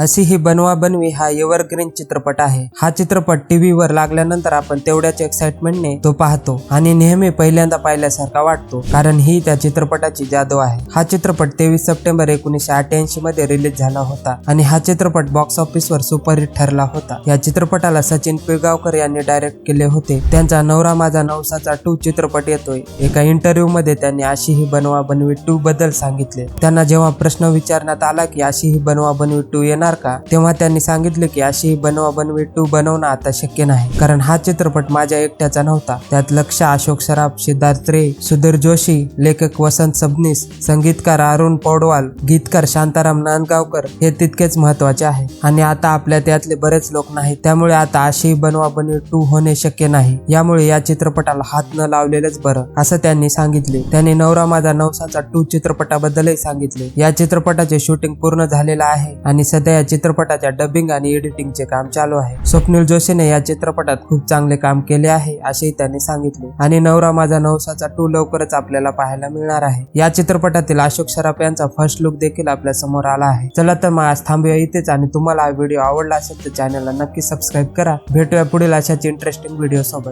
अशी ही बनवा बनवी हा एव्हरग्रीन चित्रपट आहे. हा चित्रपट टीव्ही वर लागल्यानंतर आपण तेवढ्याच एक्साइटमेंटने तो पाहतो आणि नेहमी पहिल्यांदा पाहिल्यासारखा वाटतो कारण ही त्या चित्रपटाची जादू आहे. हा चित्रपट तेवीस सप्टेंबर एकोणीसशे अठ्याऐंशी मध्ये रिलीज झाला होता आणि हा चित्रपट बॉक्स ऑफिस वर सुपरहिट ठरला होता. या चित्रपटाला सचिन पिळगावकर यांनी डायरेक्ट केले होते. त्यांचा नवरा माझा नवसाचा टू चित्रपट येतोय. एका इंटरव्ह्यू मध्ये त्यांनी अशी ही बनवा बनवी टू बद्दल सांगितले. त्यांना जेव्हा प्रश्न विचारण्यात आला की अशी ही बनवा बनवी टू येणार का? तेव्हा त्यांनी सांगितले की अशी ही बनवा बनवी टू बनवणं आता शक्य नाही. कारण हा चित्रपट माझ्या एकट्याचा नव्हता. त्यात लक्ष अशोक सराफ सिद्धार्थ रे सुधीर जोशी लेखक वसंत सबनीस संगीतकार अरुण पौडवाल गीतकार शांताराम नांदगावकर हे तितकेच महत्त्वाचे आहे. आणि आता आपल्या त्यातले बरेच लोक नाही त्यामुळे आता अशी बनवा बनवी टू होणे शक्य नाही. यामुळे या चित्रपटाला हात न लावलेलंच बरं असं त्यांनी सांगितले. त्यांनी नवरा माझा नवसाचा टू चित्रपटाबद्दलही सांगितले. या चित्रपटाचे शूटिंग पूर्ण झालेलं आहे. आणि सध्या या चित्रपटाच्या डबिंग आणि एडिटिंगचे काम चालू आहे. स्वप्नील जोशीने या चित्रपटात खूप चांगले काम केले आहे असेही त्यांनी सांगितले. आणि नवरा माझा नवसाचा टू लवकरच आपल्याला पाहायला मिळणार आहे. या चित्रपटातील अशोक सराफ यांचा फर्स्ट लुक देखील आपल्यासमोर आला आहे. चला तर मग आज थांबूया इथेच आणि तुम्हाला हा व्हिडिओ आवडला असेल तर चॅनलला नक्की सबस्क्राईब करा. भेटूया पुढील अशाच इंटरेस्टिंग व्हिडिओ सोबत.